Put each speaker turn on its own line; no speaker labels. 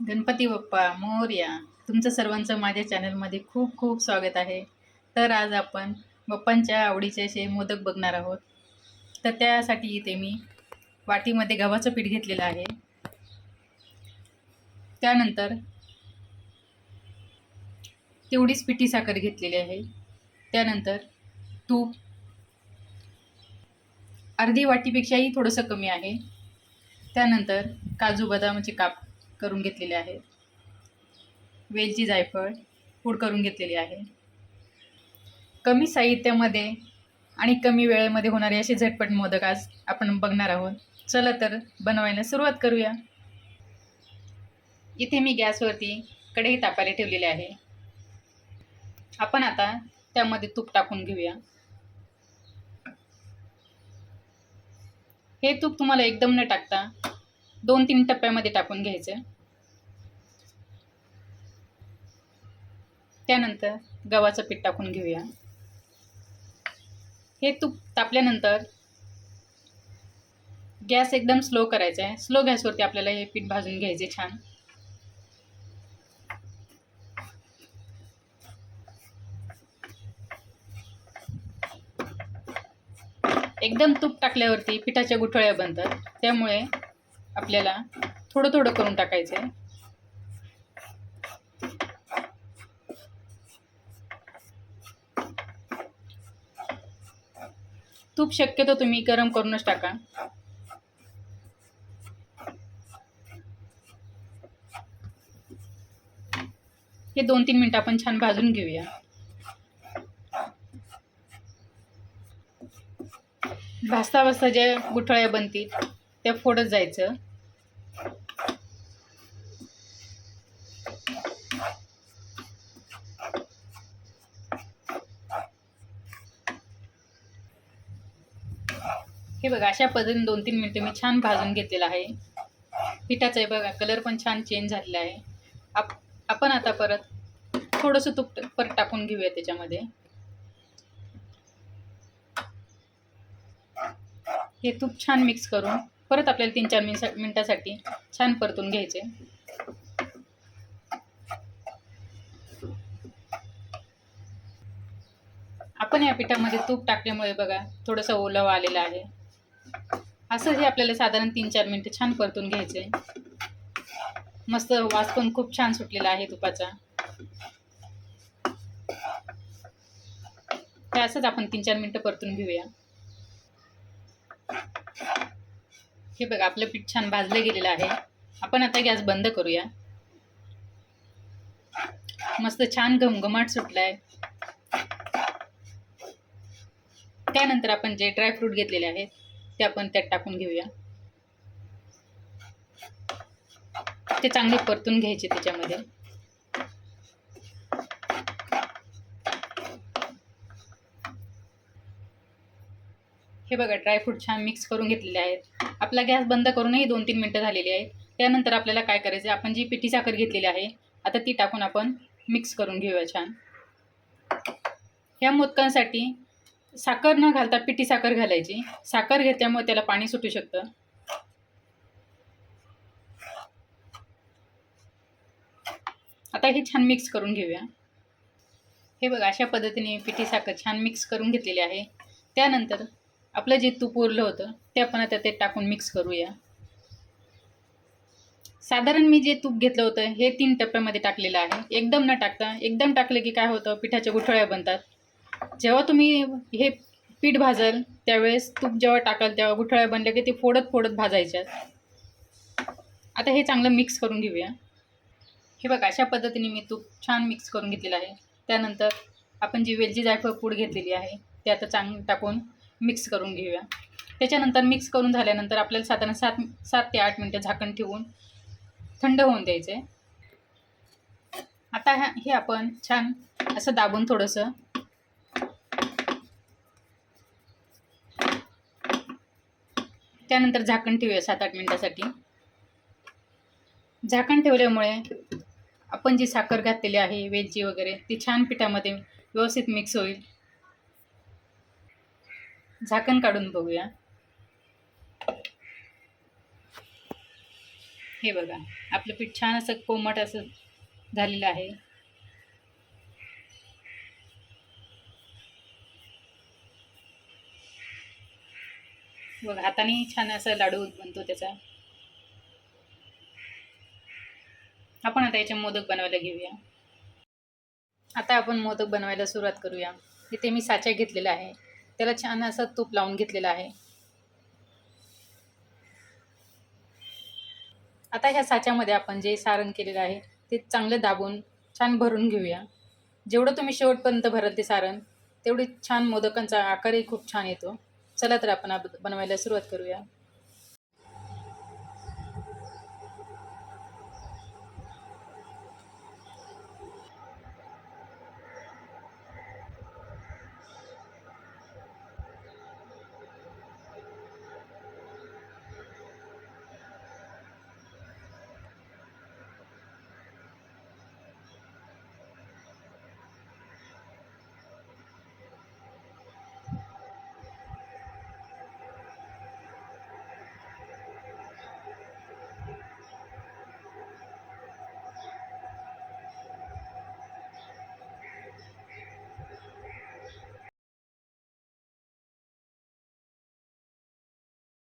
गणपती बाप्पा मोर्या तुमचं सर्वांचं माझ्या चॅनलमध्ये खूप खूप स्वागत आहे. तर आज आपण बाप्पांच्या आवडीचे असे मोदक बघणार आहोत. तर त्यासाठी इथे मी वाटीमध्ये गव्हाचं पीठ घेतलेलं आहे. त्यानंतर तेवढीच पिठी साखर घेतलेली आहे. त्यानंतर तूप. अर्धी वाटीपेक्षाही थोडंसं कमी आहे. त्यानंतर काजू बदामाचे काप. करून घेतलेले आहेत. वेलची जायफळ पूड करून घेतलेली आहे. कमी साहित्यामध्ये आणि कमी वेळेमध्ये होणारे असे झटपट मोदक आज आपण बघणार आहोत. चला तर बनवायला सुरुवात करूया. इथे मी गॅसवरती कढई तापायला ठेवलेली आहे. आपण आता त्यामध्ये तूप टाकून घेऊया. हे तूप तुम्हाला एकदम न टाकता दोन तीन टप्प्यामध्ये टाकून घ्यायचं. त्यानंतर गव्हाचं पीठ टाकून घेऊया. हे तूप तापल्यानंतर गॅस एकदम स्लो करायचा आहे. स्लो गॅसवरती आपल्याला हे पीठ भाजून घ्यायचे छान. एकदम तूप टाकल्यावरती पिठाच्या गुठळ्या बनतात. त्यामुळे आपल्याला थोडं थोडं करून टाकायचं आहे. तूप शक्यतो तुम्ही गरम करूनच टाका. हे दोन तीन मिनटं आपण छान भाजून घेऊया. भाजता भाजता ज्या गुठळ्या बनतील त्या फोडत जायचं. हे बघा अशा पद्धतीने दोन तीन मिनटं मी छान भाजून घेतलेलं आहे. पिठाचं आहे बघा कलर पण छान चेंज झालेला आहे. आप आपण आता परत थोडंसं तूप परत टाकून घेऊया त्याच्यामध्ये. हे तूप छान मिक्स करून परत आपल्याला तीन चार मिनसा मिनटासाठी छान परतून घ्यायचे. आपण या पिठामध्ये तूप टाकल्यामुळे बघा थोडंसं ओलावा आलेला आहे. असं हे आपल्याला साधारण तीन चार मिनटं छान परतून घ्यायचे मस्त वास पण खूप छान सुटलेला आहे तुपाचा. तर असंच आपण तीन चार मिनटं परतून घेऊया. हे बघा आपलं पीठ छान भाजलं गेलेलं आहे. आपण आता गॅस बंद करूया. मस्त छान घमघमाट सुटलाय. त्यानंतर आपण जे ड्रायफ्रूट घेतलेले आहेत ते आपण त्यात टाकून घेऊया. ते चांगले परतून घ्यायचे त्याच्यामध्ये. हे बघा ड्रायफ्रूट छान मिक्स करून घेतलेले आहेत. आपला गॅस बंद करूनही दोन तीन मिनटं झालेली आहेत. त्यानंतर आपल्याला काय करायचं आपण जी पिठी साखर घेतलेली आहे आता ती टाकून आपण मिक्स करून घेऊया छान. ह्या मोदकांसाठी साखर न घालता पिठी साखर घालायची. साखर घेतल्यामुळे त्याला पाणी सुटू शकतं. आता हे छान मिक्स करून घेऊया. हे बघा अशा पद्धतीने पिठी साखर छान मिक्स करून घेतलेली आहे. त्यानंतर आपलं जे तूप उरलं होतं ते आपण आता ते टाकून मिक्स करूया. साधारण मी जे तूप घेतलं होतं हे तीन टप्प्यामध्ये टाकलेलं आहे. एकदम न टाकता एकदम टाकलं की काय होतं? पिठाच्या गुठळ्या बनतात. जेव्हा तुम्ही हे पीठ भाजाल त्यावेळेस तूप जेव्हा टाकाल तेव्हा गुठळ्या बनल्या की ते फोडत फोडत भाजायच्या. आता हे चांगलं मिक्स करून घेऊया. हे बघा अशा पद्धतीने मी तूप छान मिक्स करून घेतलेलं आहे. त्यानंतर आपण जी वेलची जायफळ पूड घेतलेली आहे ते आता चांग टाकून मिक्स करून घेऊया. त्याच्यानंतर मिक्स करून झाल्यानंतर आपल्याला साधारण सात सात ते आठ मिनटं झाकण ठेवून थंड होऊन द्यायचे आता ह्या हे आपण छान असं दाबून थोडंसं त्यानंतर झाकण ठेवूया सात आठ मिनटासाठी. झाकण ठेवल्यामुळे आपण जी साखर घातलेली आहे वेलची वगैरे ती छान पिठामध्ये व्यवस्थित मिक्स होईल. झाकण काढून बघूया. हे बघा आपलं पीठ छान असं कोमट असं झालेलं आहे. मग हाताने छान असा लाडू बनतो त्याचा. आपण आता याचे मोदक बनवायला घेऊया. आता आपण मोदक बनवायला सुरुवात करूया. इथे मी साचा घेतलेला आहे. त्याला छान असं तूप लावून घेतलेलं आहे. आता ह्या साच्यामध्ये आपण जे सारण केलेलं आहे ते चांगलं दाबून छान भरून घेऊया. जेवढं तुम्ही शेवटपर्यंत भराल ते सारण तेवढी छान मोदकांचा आकारही खूप छान येतो. चला तर आपण बनवायला सुरुवात करूया.